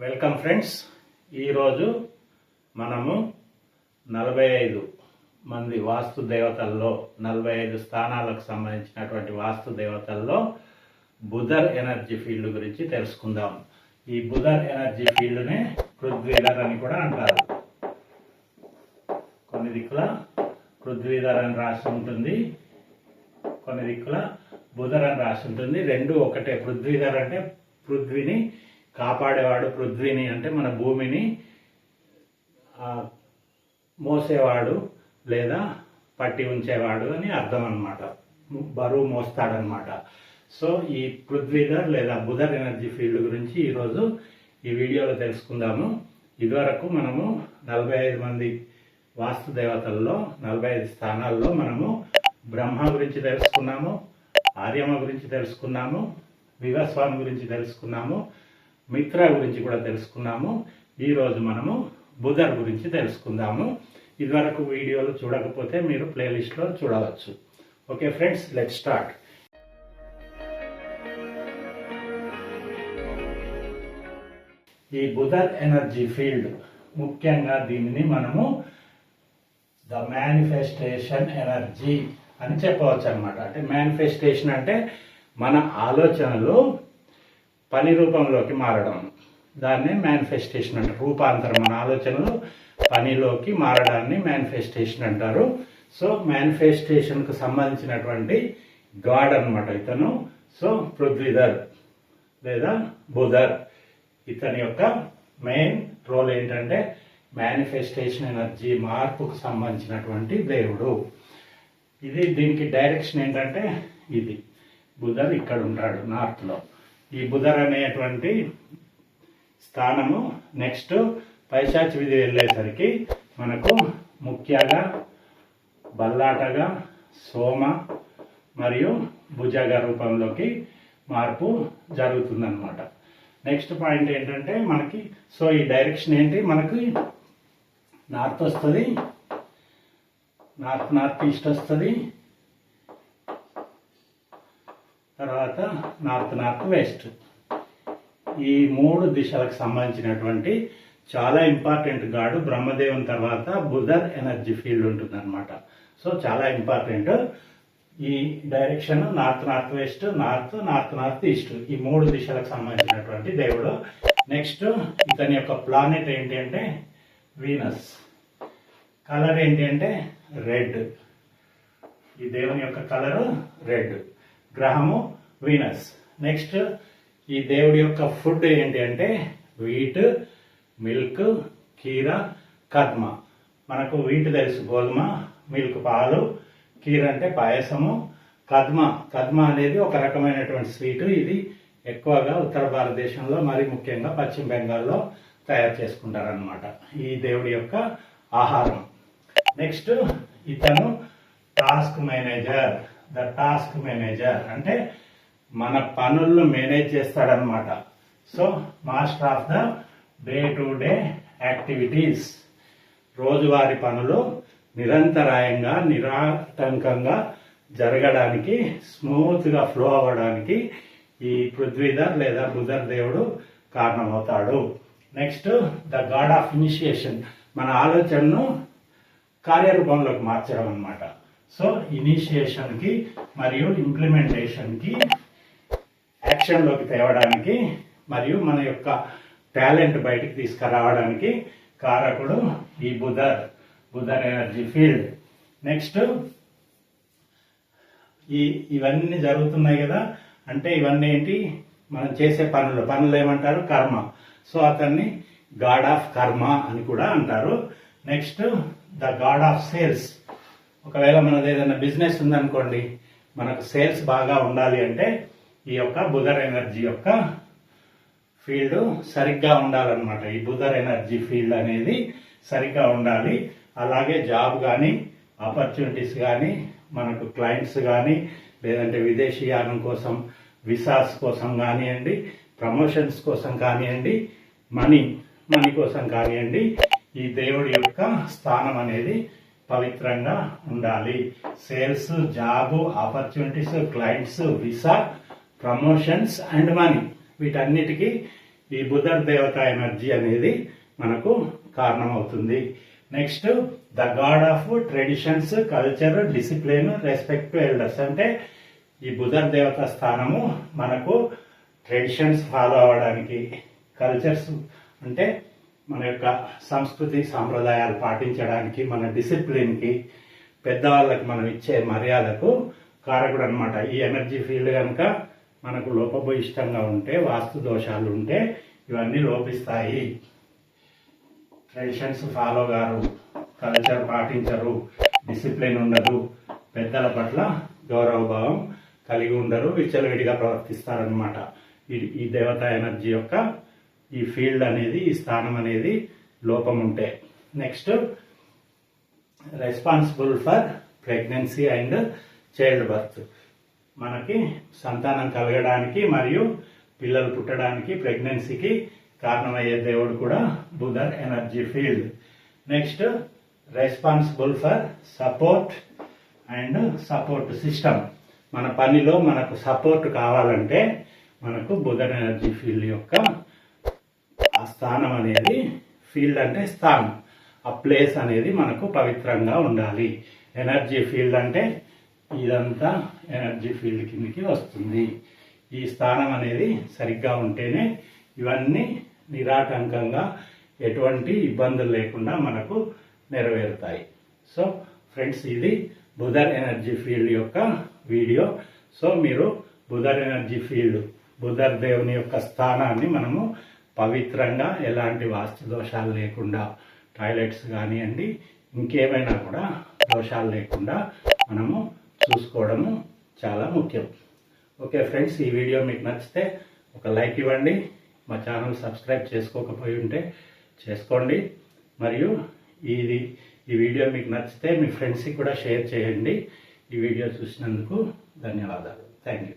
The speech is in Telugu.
Welcome friends. ఈరోజు మనము నలభై ఐదు మంది వాస్తు దేవతల్లో నలభై ఐదు స్థానాలకు సంబంధించినటువంటి వాస్తు దేవతల్లో బుధర్ ఎనర్జీ ఫీల్డ్ గురించి తెలుసుకుందాం. ఈ బుధర్ ఎనర్జీ ఫీల్డ్నే పృథ్వీధర్ అని కూడా అంటారు. కొన్ని దిక్కుల పృథ్వీధర్ అని రాసి ఉంటుంది. కొన్ని దిక్కుల బుధర్ అని రాసి ఉంటుంది. రెండు ఒకటే పృథ్వీధర్ అంటే పృథ్వీని కాపాడేవాడు పృథ్వీని అంటే మన భూమిని మోసేవాడు లేదా పట్టి ఉంచేవాడు అని అర్థం అనమాట బరువు మోస్తాడనమాట సో ఈ పృథ్వీధర్ లేదా బుధర్ ఎనర్జీ ఫీల్డ్ గురించి ఈరోజు ఈ వీడియోలో తెలుసుకుందాము. ఇదివరకు మనము నలభై ఐదు మంది వాస్తు దేవతల్లో నలభై ఐదు స్థానాల్లో మనము బ్రహ్మ గురించి తెలుసుకున్నాము ఆర్యమ గురించి తెలుసుకున్నాము వివస్వామి గురించి తెలుసుకున్నాము మిత్ర గురించి కూడా తెలుసుకున్నాము. ఈరోజు మనము బుధర్ గురించి తెలుసుకుందాము. ఇదివరకు వీడియోలు చూడకపోతే మీరు ప్లేలిస్ట్లో చూడవచ్చు. Okay friends let start. ఈ బుధర్ ఎనర్జీ ఫీల్డ్ ముఖ్యంగా దీనిని మనము ద మేనిఫెస్టేషన్ ఎనర్జీ అని చెప్పవచ్చు అనమాట అంటే మేనిఫెస్టేషన్ అంటే మన ఆలోచనలు పని రూపంలోకి మారడం. దాన్నే మేనిఫెస్టేషన్ అంటారు. రూపాంతరం మన ఆలోచనలు పనిలోకి మారడాన్ని మేనిఫెస్టేషన్ అంటారు. సో మేనిఫెస్టేషన్కు సంబంధించినటువంటి గాడ్ అనమాట ఇతను. సో పృథ్వీధర్ లేదా బుధర్. ఇతని యొక్క మెయిన్ రోల్ ఏంటంటే మేనిఫెస్టేషన్ ఎనర్జీ మార్పుకు సంబంధించినటువంటి దేవుడు. ఇది దీనికి డైరెక్షన్ ఏంటంటే ఇది. బుధర్ ఇక్కడ ఉంటాడు నార్త్లో ఈ బుధర్ అనేటువంటి స్థానము నెక్స్ట్ పైశాచి విధి వెళ్ళేసరికి మనకు ముఖ్యంగా బల్లాటగా సోమ మరియు భుజగ రూపంలోకి మార్పు జరుగుతుందన్నమాట. నెక్స్ట్ పాయింట్ ఏంటంటే మనకి సో ఈ డైరెక్షన్ ఏంటి? మనకి నార్త్ వస్తుంది నార్త్ నార్త్ ఈస్ట్ వస్తుంది తర్వాత నార్త్ నార్త్ వెస్ట్. ఈ మూడు దిశలకు సంబంధించినటువంటి చాలా ఇంపార్టెంట్ గాడు బ్రహ్మదేవుని తర్వాత బుధర్ ఎనర్జీ ఫీల్డ్ ఉంటుంది అనమాట సో చాలా ఇంపార్టెంట్. ఈ direction north north west north north north east. ఈ మూడు దిశలకు సంబంధించినటువంటి దేవుడు. నెక్స్ట్ ఇతని యొక్క ప్లానెట్ ఏంటి అంటే వీనస్. కలర్ ఏంటి అంటే రెడ్. ఈ దేవుని యొక్క కలరు రెడ్. గ్రహము వీనస్. నెక్స్ట్ ఈ దేవుడి యొక్క ఫుడ్ ఏంటి అంటే వీట్ మిల్క్ కీర కద్మ మనకు వీట్ తెలుసు గోధుమ మిల్క్ పాలు కీర అంటే పాయసము కద్మ కద్మ అనేది ఒక రకమైనటువంటి స్వీటు. ఇది ఎక్కువగా ఉత్తర భారతదేశంలో మరి ముఖ్యంగా పశ్చిమ బెంగాల్లో తయారు చేసుకుంటారనమాట ఈ దేవుడి యొక్క ఆహారం. నెక్స్ట్ ఇతను task manager. The task manager అంటే మన పనులను manage చేస్తాడనమాట so master of the day to day activities. రోజువారి పనులు నిరంతరాయంగా నిరాటంకంగా జరగడానికి స్మూత్గా ఫ్లో అవ్వడానికి ఈ పృథ్వీధర్ లేదా బుధర్ దేవుడు కారణమవుతాడు. Next the god of initiation. మన ఆలోచనను కార్యరూపంలోకి మార్చడం అనమాట సో ఇనిషియేషన్కి మరియు ఇంప్లిమెంటేషన్కి యాక్షన్లోకి తేవడానికి మరియు మన యొక్క టాలెంట్ బయటికి తీసుకురావడానికి కారకుడు ఈ Budhar Budhar energy field. Next ఈ ఇవన్నీ జరుగుతున్నాయి కదా అంటే ఇవన్నీ ఏంటి? మనం చేసే పనులు పనులు ఏమంటారు? కర్మ. సో అతన్ని గాడ్ ఆఫ్ కర్మ అని కూడా అంటారు. Next the god of sales. ఒకవేళ మనది ఏదైనా బిజినెస్ ఉందనుకోండి మనకు సేల్స్ బాగా ఉండాలి అంటే ఈ యొక్క బుధర్ ఎనర్జీ యొక్క ఫీల్డ్ సరిగ్గా ఉండాలన్నమాట. ఈ బుధర్ ఎనర్జీ ఫీల్డ్ అనేది సరిగ్గా ఉండాలి. అలాగే జాబ్ కానీ ఆపర్చునిటీస్ కానీ మనకు క్లయింట్స్ కానీ లేదంటే విదేశీయానం కోసం విసాస్ కోసం కానివ్వండి ప్రమోషన్స్ కోసం కానివ్వండి మనీ మనీ కోసం కానివ్వండి ఈ దేవుడి యొక్క స్థానం అనేది పవిత్రంగా ఉండాలి. Sales job opportunities clients visa promotions and money వీటన్నిటికీ ఈ బుధర్ దేవత ఎనర్జీ అనేది మనకు కారణమవుతుంది. Next the god of traditions culture discipline respect to elders అంటే ఈ బుధర్ దేవత స్థానము మనకు ట్రెడిషన్స్ ఫాలో అవ్వడానికి. కల్చర్స్ అంటే మన యొక్క సంస్కృతి సాంప్రదాయాలు పాటించడానికి మన డిసిప్లిన్కి పెద్దవాళ్ళకి మనం ఇచ్చే మర్యాదకు కారకుడు అనమాట ఈ ఎనర్జీ ఫీల్డ్ కనుక మనకు లోపభూయిష్టంగా ఉంటే వాస్తు దోషాలు ఉంటే ఇవన్నీ లోపిస్తాయి. ట్రెడిషన్స్ ఫాలో గారు కల్చర్ పాటించరు డిసిప్లిన్ ఉండదు పెద్దల పట్ల గౌరవభావం కలిగి ఉండరు విచ్చలవిడిగా ప్రవర్తిస్తారనమాట ఈ ఈ దేవతా ఎనర్జీ యొక్క ఈ ఫీల్డ్ అనేది ఈ స్థానం అనేది లోపం ఉంటే. Next responsible for pregnancy and child birth మనకి సంతానం కలగడానికి మరియు పిల్లలు పుట్టడానికి ప్రెగ్నెన్సీకి కారణమయ్యే దేవుడు కూడా Budhar energy field. Next responsible for support and support system మన పనిలో మనకు సపోర్ట్ కావాలంటే మనకు బుధర్ ఎనర్జీ ఫీల్డ్ యొక్క స్థానం అనేది ఫీల్డ్ అంటే స్థానం. ఆ ప్లేస్ అనేది మనకు పవిత్రంగా ఉండాలి. ఎనర్జీ ఫీల్డ్ అంటే ఇదంతా ఎనర్జీ ఫీల్డ్ కిందకి వస్తుంది. ఈ స్థానం అనేది సరిగ్గా ఉంటేనే ఇవన్నీ నిరాటంకంగా ఎటువంటి ఇబ్బందులు లేకుండా మనకు నెరవేరుతాయి. సో ఫ్రెండ్స్ ఇది బుధర్ ఎనర్జీ ఫీల్డ్ యొక్క వీడియో. సో మీరు బుధర్ ఎనర్జీ ఫీల్డ్ బుధర్ దేవుని యొక్క స్థానాన్ని మనము పవిత్రంగా ఎలాంటి వాస్తు దోషాలు లేకుండా టాయిలెట్స్ కానివ్వండి ఇంకేమైనా కూడా దోషాలు లేకుండా మనము చూసుకోవడము చాలా ముఖ్యం. ఓకే ఫ్రెండ్స్ ఈ వీడియో మీకు నచ్చితే ఒక లైక్ ఇవ్వండి. మా ఛానల్ సబ్స్క్రైబ్ చేసుకోకపోయి ఉంటే చేసుకోండి. మరియు ఇది ఈ వీడియో మీకు నచ్చితే మీ ఫ్రెండ్స్కి కూడా షేర్ చేయండి. ఈ వీడియో చూసినందుకు ధన్యవాదాలు. Thank you.